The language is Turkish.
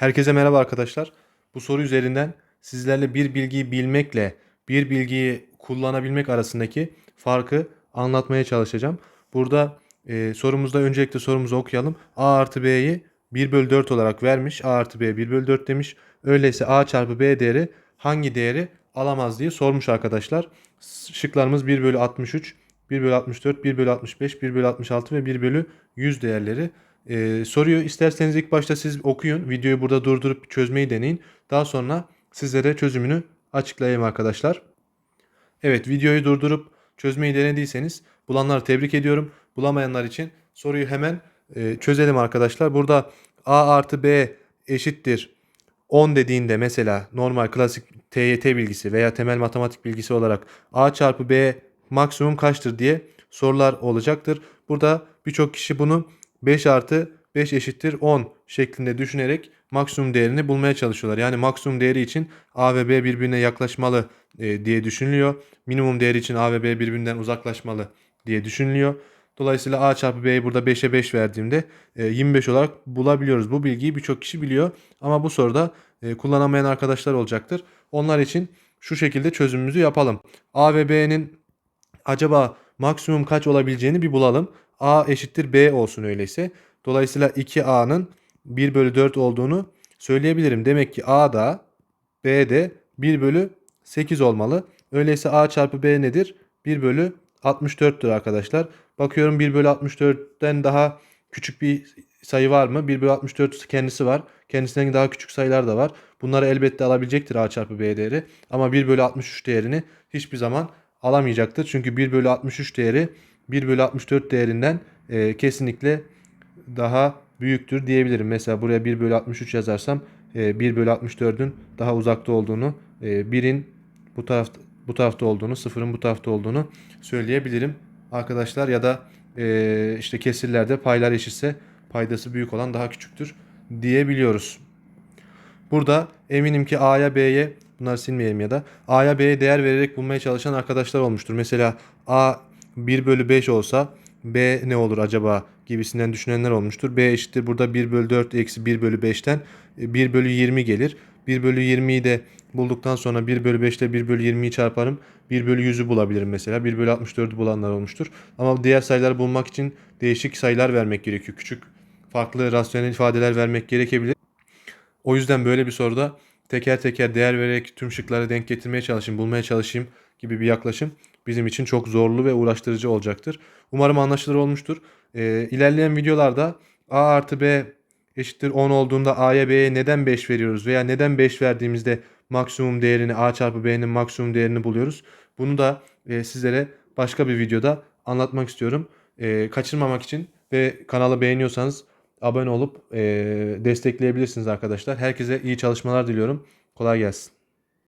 Herkese merhaba arkadaşlar. Bu soru üzerinden sizlerle bir bilgiyi bilmekle bir bilgiyi kullanabilmek arasındaki farkı anlatmaya çalışacağım. Burada e, sorumuzda öncelikle sorumuzu okuyalım. A artı B'yi 1 bölü 4 olarak vermiş. A artı B 1 bölü 4 demiş. Öyleyse A çarpı B değeri hangi değeri alamaz diye sormuş arkadaşlar. Şıklarımız 1 bölü 63, 1 bölü 64, 1 bölü 65, 1 bölü 66 ve 1 bölü 100 değerleri. Ee, soruyu isterseniz ilk başta siz okuyun. Videoyu burada durdurup çözmeyi deneyin. Daha sonra sizlere çözümünü açıklayayım arkadaşlar. Evet videoyu durdurup çözmeyi denediyseniz bulanları tebrik ediyorum. Bulamayanlar için soruyu hemen e, çözelim arkadaşlar. Burada A artı B eşittir 10 dediğinde mesela normal klasik TYT bilgisi veya temel matematik bilgisi olarak A çarpı B maksimum kaçtır diye sorular olacaktır. Burada birçok kişi bunu 5 artı 5 eşittir 10 şeklinde düşünerek maksimum değerini bulmaya çalışıyorlar. Yani maksimum değeri için A ve B birbirine yaklaşmalı e, diye düşünülüyor. Minimum değeri için A ve B birbirinden uzaklaşmalı diye düşünülüyor. Dolayısıyla A çarpı B'yi burada 5'e 5 verdiğimde e, 25 olarak bulabiliyoruz. Bu bilgiyi birçok kişi biliyor ama bu soruda e, kullanamayan arkadaşlar olacaktır. Onlar için şu şekilde çözümümüzü yapalım. A ve B'nin acaba maksimum kaç olabileceğini bir bulalım. A eşittir B olsun öyleyse. Dolayısıyla 2A'nın 1 bölü 4 olduğunu söyleyebilirim. Demek ki A da B de 1 bölü 8 olmalı. Öyleyse A çarpı B nedir? 1 bölü 64'tür arkadaşlar. Bakıyorum 1 bölü 64'ten daha küçük bir sayı var mı? 1 bölü 64 kendisi var. Kendisinden daha küçük sayılar da var. Bunları elbette alabilecektir A çarpı B değeri. Ama 1 bölü 63 değerini hiçbir zaman alamayacaktır. Çünkü 1 bölü 63 değeri 1 bölü 64 değerinden e, kesinlikle daha büyüktür diyebilirim. Mesela buraya 1 bölü 63 yazarsam e, 1 bölü 64'ün daha uzakta olduğunu, e, 1'in bu tarafta bu tarafta olduğunu, 0'ın bu tarafta olduğunu söyleyebilirim arkadaşlar. Ya da e, işte kesirlerde paylar eşitse paydası büyük olan daha küçüktür diyebiliyoruz. Burada eminim ki A'ya B'ye bunları silmeyelim ya da A'ya B'ye değer vererek bulmaya çalışan arkadaşlar olmuştur. Mesela A 1 bölü 5 olsa B ne olur acaba gibisinden düşünenler olmuştur. B eşittir burada 1 bölü 4 eksi 1 bölü 5'ten 1 bölü 20 gelir. 1 bölü 20'yi de bulduktan sonra 1 bölü 5 ile 1 bölü 20'yi çarparım. 1 bölü 100'ü bulabilirim mesela. 1 bölü 64'ü bulanlar olmuştur. Ama diğer sayıları bulmak için değişik sayılar vermek gerekiyor. Küçük farklı rasyonel ifadeler vermek gerekebilir. O yüzden böyle bir soruda teker teker değer vererek tüm şıkları denk getirmeye çalışayım, bulmaya çalışayım gibi bir yaklaşım bizim için çok zorlu ve uğraştırıcı olacaktır. Umarım anlaşılır olmuştur. Ee, ilerleyen videolarda A artı B eşittir 10 olduğunda A'ya B'ye neden 5 veriyoruz veya neden 5 verdiğimizde maksimum değerini A çarpı B'nin maksimum değerini buluyoruz. Bunu da e, sizlere başka bir videoda anlatmak istiyorum. E, kaçırmamak için ve kanalı beğeniyorsanız abone olup e, destekleyebilirsiniz arkadaşlar. Herkese iyi çalışmalar diliyorum. Kolay gelsin.